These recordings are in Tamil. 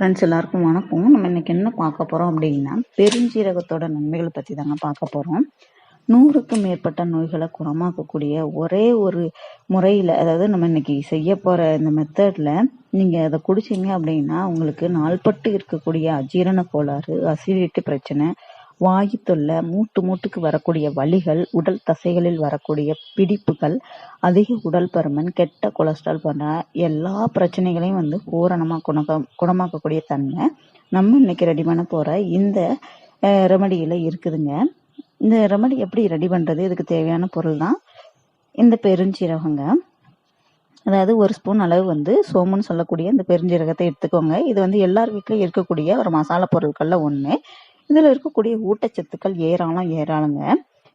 ஃப்ரெண்ட்ஸ் எல்லாருக்கும் வணக்கம். நம்ம இன்னைக்கு என்ன பார்க்க போகிறோம் அப்படின்னா பெருஞ்சீரகத்தோட நன்மைகளை பற்றி தாங்க பார்க்க போகிறோம் நூறுக்கும் மேற்பட்ட நோய்களை குணமாக்கக்கூடிய ஒரே ஒரு முறையில் அதாவது நம்ம இன்னைக்கு செய்ய போகிற இந்த மெத்தடில் நீங்கள் அதை குடிச்சிங்க அப்படின்னா உங்களுக்கு நாள்பட்டு இருக்கக்கூடிய அஜீரண கோளாறு அசிடிட்டி பிரச்சனை வாயு தொல்லை மூட்டு மூட்டுக்கு வரக்கூடிய வலிகள் உடல் தசைகளில் வரக்கூடிய பிடிப்புகள் அதிக உடல் பருமன் கெட்ட கொலஸ்ட்ரால் போன்ற எல்லா பிரச்சனைகளையும் வந்து பூரணமாக குணக்க குணமாக்கக்கூடிய தன்மை நம்ம இன்னைக்கு ரெடி பண்ண போகிற இந்த ரெமடியில் இருக்குதுங்க. இந்த ரெமடி எப்படி ரெடி பண்ணுறது இதுக்கு தேவையான பொருள் தான் இந்த பெருஞ்சீரகங்க. அதாவது ஒரு ஸ்பூன் அளவு வந்து சோமுன்னு சொல்லக்கூடிய இந்த பெருஞ்சீரகத்தை எடுத்துக்கோங்க. இது வந்து எல்லார் வீட்டிலையும் இருக்கக்கூடிய ஒரு மசாலா பொருட்களில் ஒன்று இதில் இருக்கக்கூடிய ஊட்டச்சத்துக்கள் ஏராளம் ஏராளங்க.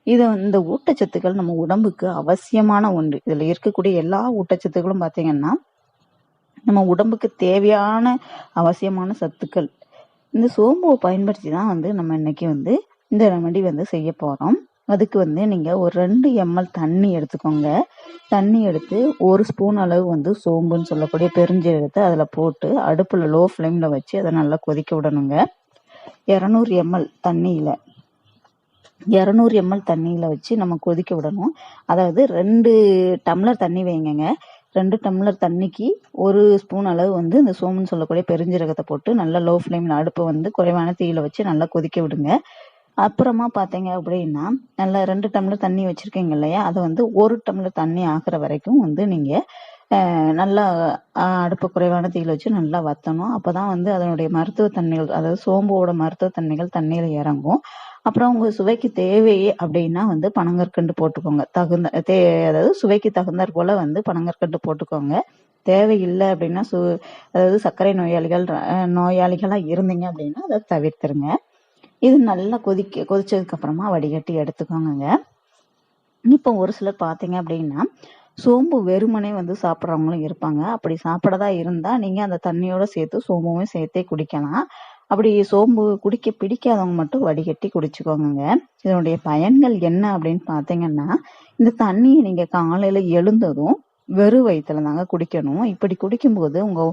இது இந்த ஊட்டச்சத்துக்கள் நம்ம உடம்புக்கு அவசியமான ஒன்று. இதில் இருக்கக்கூடிய எல்லா ஊட்டச்சத்துக்களும் பார்த்தீங்கன்னா நம்ம உடம்புக்கு தேவையான அவசியமான சத்துக்கள். இந்த சோம்புவை பயன்படுத்தி தான் வந்து நம்ம இன்னைக்கு வந்து இந்த ரெமடி வந்து செய்ய போகிறோம் அதுக்கு வந்து நீங்கள் ஒரு ரெண்டு எம்எல் தண்ணி எடுத்துக்கோங்க. தண்ணி எடுத்து ஒரு ஸ்பூன் அளவு வந்து சோம்புன்னு சொல்லக்கூடிய பெருஞ்சீரகத்தை அதில் போட்டு அடுப்பில் லோ ஃப்ளேமில் வச்சு அதை நல்லா கொதிக்க விடணுங்க. இரநூறு எம்எல் தண்ணியில். இரநூறு எம்எல் தண்ணியில் வச்சு நம்ம கொதிக்க விடணும். அதாவது ரெண்டு டம்ளர் தண்ணி வைங்கங்க. ரெண்டு டம்ளர் தண்ணிக்கு ஒரு ஸ்பூன் அளவு வந்து இந்த சோமுன்னு சொல்லக்கூடிய பெருஞ்சீரகத்தை போட்டு நல்லா லோ ஃப்ளேமில் அடுப்பை வந்து குறைவான தீயில வச்சு நல்லா கொதிக்க விடுங்க. அப்புறமா பார்த்தீங்க அப்படின்னா நல்லா ரெண்டு டம்ளர் தண்ணி வச்சுருக்கீங்க இல்லையா? அதை வந்து ஒரு டம்ளர் தண்ணி ஆகிற வரைக்கும் வந்து நீங்கள் நல்லா அடுப்பு குறைவான தீயில் வச்சு நல்லா வற்றணும் அப்போ தான் வந்து அதனுடைய மருத்துவ தன்மைகள் அதாவது சோம்போட மருத்துவ தன்மைகள் தண்ணியில் இறங்கும். அப்புறம் உங்கள் சுவைக்கு தேவையே அப்படின்னா வந்து பனங்கற்கண்டு போட்டுக்கோங்க. தகுந்த தே அதாவது சுவைக்கு தகுந்தாற் போல் வந்து பனங்கற்கண்டு போட்டுக்கோங்க. தேவையில்லை அப்படின்னா சு அதாவது சர்க்கரை நோயாளிகள் நோயாளிகளாக இருந்தீங்க அப்படின்னா அதை தவிர்த்துருங்க. இது நல்லா கொதிக்க கொதிச்சதுக்கு அப்புறமா வடிகட்டி எடுத்துக்கோங்க இப்போ ஒரு சிலர் பார்த்தீங்க அப்படின்னா சோம்பு வெறுமனே வந்து சாப்பிட்றவங்களும் இருப்பாங்க. அப்படி சாப்பிடதா இருந்தால் நீங்கள் அந்த தண்ணியோட சேர்த்து சோம்பவும் சேர்த்தே குடிக்கலாம். அப்படி சோம்பு குடிக்க பிடிக்காதவங்க மட்டும் வடிகட்டி குடிச்சுக்கோங்க இதனுடைய பயன்கள் என்ன அப்படின்னு பார்த்தீங்கன்னா இந்த தண்ணியை நீங்கள் காலையில் எழுந்ததும் வெறும் வயிற்றுல தாங்க குடிக்கணும். இப்படி குடிக்கும்போது உங்கள்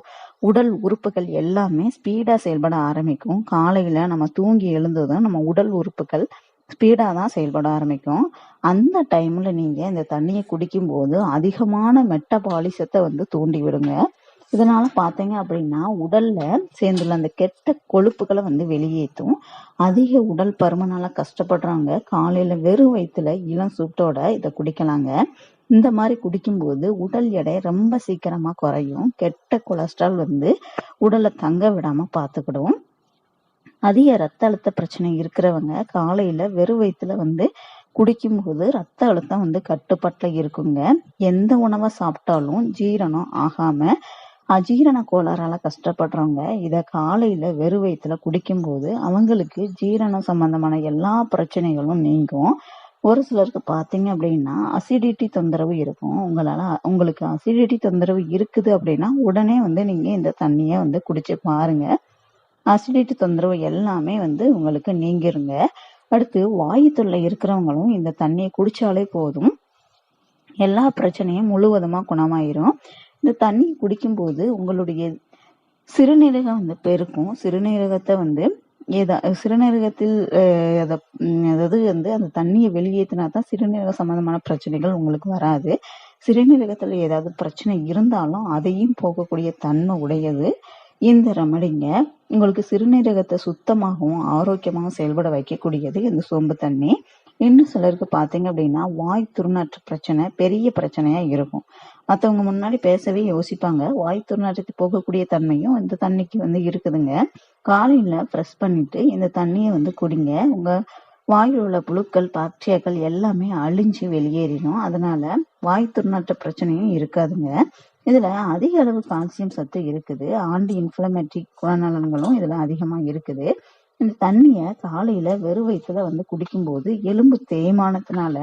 உடல் உறுப்புகள் எல்லாமே ஸ்பீடாக செயல்பட ஆரம்பிக்கும். காலையில் நம்ம தூங்கி எழுந்ததும் நம்ம உடல் உறுப்புகள் ஸ்பீடாக தான் செயல்பட ஆரம்பிக்கும். அந்த டைமில் நீங்கள் இந்த தண்ணியை குடிக்கும்போது அதிகமான மெட்டபாலிசத்தை வந்து தூண்டி விடுங்க இதனால பார்த்தீங்க அப்படின்னா உடல்ல சேர்ந்துள்ள அந்த கெட்ட கொழுப்புகளை வந்து வெளியேற்றும். அதிக உடல் பருமனால கஷ்டப்படுறவங்க காலையில வெறும் வயிற்றுல இளம் சூட்டோட இதை குடிக்கலாங்க. இந்த மாதிரி குடிக்கும்போது உடல் எடை ரொம்ப சீக்கிரமா குறையும். கெட்ட கொலஸ்ட்ரால் வந்து உடலை தங்க விடாம பார்த்துக்கிடும் அதிக ரத்த அழுத்த பிரச்சனை இருக்கிறவங்க காலையில வெறும் வயிற்றுல வந்து குடிக்கும்போது ரத்த அழுத்தம் வந்து கட்டுப்பாட்டில் இருக்குங்க. எந்த உணவை சாப்பிட்டாலும் ஜீரணம் ஆகாம அஜீரண கோளாறால கஷ்டப்படுறவங்க இதை காலையில வெறும் வயிற்றுல குடிக்கும்போது அவங்களுக்கு ஜீரணம் சம்பந்தமான எல்லா பிரச்சனைகளும் நீங்கும். ஒரு சிலருக்கு பார்த்தீங்க அப்படின்னா அசிடிட்டி தொந்தரவு இருக்கும். உங்களால் உங்களுக்கு அசிடிட்டி தொந்தரவு இருக்குது அப்படின்னா உடனே வந்து நீங்கள் இந்த தண்ணியை வந்து குடிச்சு பாருங்க. அசிடிட்டி தொந்தரவு எல்லாமே வந்து உங்களுக்கு நீங்கிருங்க. அடுத்து வாயு தொல்லை இருக்கிறவங்களும் இந்த தண்ணியை குடிச்சாலே போதும். எல்லா பிரச்சனையும் முழுவதுமா குணமாயிரும். இந்த தண்ணி குடிக்கும்போது உங்களுடைய சிறுநீரகம் வந்து பெருக்கும். சிறுநீரகத்தை வந்து ஏதா சிறுநீரகத்தில் அதாவது வந்து அந்த தண்ணியை வெளியேற்றினா தான் சிறுநீரக சம்பந்தமான பிரச்சனைகள் உங்களுக்கு வராது. சிறுநீரகத்தில் ஏதாவது பிரச்சனை இருந்தாலும் அதையும் போகக்கூடிய தன்மை உடையது. இந்த ரெமடிங்க உங்களுக்கு சிறுநீரகத்தை சுத்தமாகவும் ஆரோக்கியமாகவும் செயல்பட வைக்கக்கூடியது இந்த சோம்பு தண்ணி. இன்னும் சிலருக்கு பார்த்தீங்க அப்படின்னா வாய் துர்நாற்று பிரச்சனை பெரிய பிரச்சனையா இருக்கும். மற்றவங்க முன்னாடி பேசவே யோசிப்பாங்க. வாய் துர்நாற்றத்துக்கு போகக்கூடிய தன்மையும் இந்த தண்ணிக்கு வந்து இருக்குதுங்க. காலையில ப்ரெஸ் பண்ணிட்டு இந்த தண்ணியை வந்து குடிங்க. உங்க வாயில் உள்ள புழுக்கள் பாக்டீரியாக்கள் எல்லாமே அழிஞ்சு வெளியேறிடும். அதனால வாய் துர்நாற்ற பிரச்சனையும் இருக்காதுங்க. இதுல அதிக அளவு கால்சியம் சத்து இருக்குது. ஆண்டி இன்ஃபிளமேட்ரி குணநலன்களும் இதுல அதிகமா இருக்குது. இந்த தண்ணிய காலையில வெறும் வயிற்றுல வந்து குடிக்கும்போது எலும்பு தேய்மானத்தினால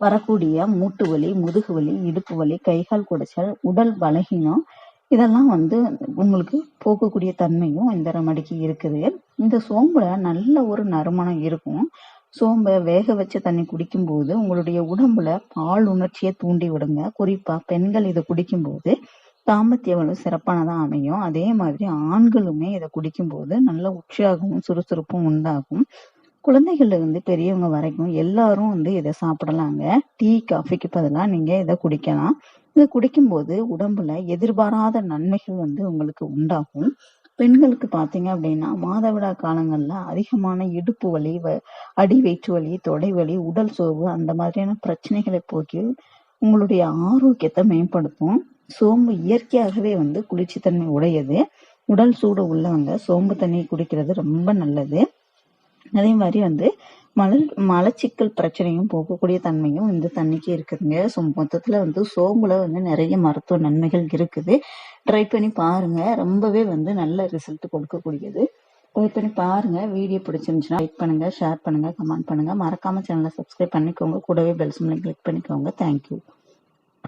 வரக்கூடிய மூட்டு வலி முதுகு வலி இடுப்பு வலி கைகால் குடைச்சல் உடல் பலகீனம் இதெல்லாம் வந்து உங்களுக்கு போக்கக்கூடிய தன்மையும் இந்த ரெமடிக்கு இருக்குது. இந்த சோம்புல நல்ல ஒரு நறுமணம் இருக்கும். சோம்பை வேக வச்ச தண்ணி குடிக்கும்போது உங்களுடைய உடம்புல பால் உணர்ச்சியை தூண்டி விடுங்க. குறிப்பா பெண்கள் இதை குடிக்கும்போது தாம்பத்திய வலு சிறப்பானதாக அமையும். அதே மாதிரி ஆண்களுமே இதை குடிக்கும்போது நல்ல உற்சாகமும் சுறுசுறுப்பும் உண்டாகும். குழந்தைகள்ல இருந்து பெரியவங்க வரைக்கும் எல்லாரும் வந்து இதை சாப்பிடலாங்க. டீ காஃபிக்கு பதிலா நீங்க இதை குடிக்கலாம். இதை குடிக்கும்போது உடம்புல எதிர்பாராத நன்மைகள் வந்து உங்களுக்கு உண்டாகும். பெண்களுக்கு பாத்தீங்க அப்படின்னா மாதவிடா காலங்கள்ல அதிகமான இடுப்பு வலி வ- அடி வயிற்று வலி தொடை வலி உடல் சோர்வு அந்த மாதிரியான பிரச்சனைகளை போக்கி உங்களுடைய ஆரோக்கியத்தை மேம்படுத்தும். சோம்பு இயற்கையாகவே வந்து குளிர்ச்சித்தன்மை உடையது. உடல் சூடு உள்ளவங்க சோம்பு தண்ணி குடிக்கிறது ரொம்ப நல்லது. அதே மாதிரி வந்து மலர் மலச்சிக்கல் பிரச்சனையும் போக்கக்கூடிய தன்மையும் இந்த தண்ணிக்கு இருக்குதுங்க. ஸோ மொத்தத்தில் வந்து சோம்புல வந்து நிறைய மருத்துவ நன்மைகள் இருக்குது. ட்ரை பண்ணி பாருங்க. ரொம்பவே வந்து நல்ல ரிசல்ட் கொடுக்கக்கூடியது. ட்ரை பண்ணி பாருங்க. வீடியோ பிடிச்சிருந்துச்சுன்னா லைக் பண்ணுங்க ஷேர் பண்ணுங்க கமெண்ட் பண்ணுங்க. மறக்காம சேனலை சப்ஸ்கிரைப் பண்ணிக்கோங்க. கூடவே பெல் சிம்லையும் கிளிக் பண்ணிக்கோங்க. Thank you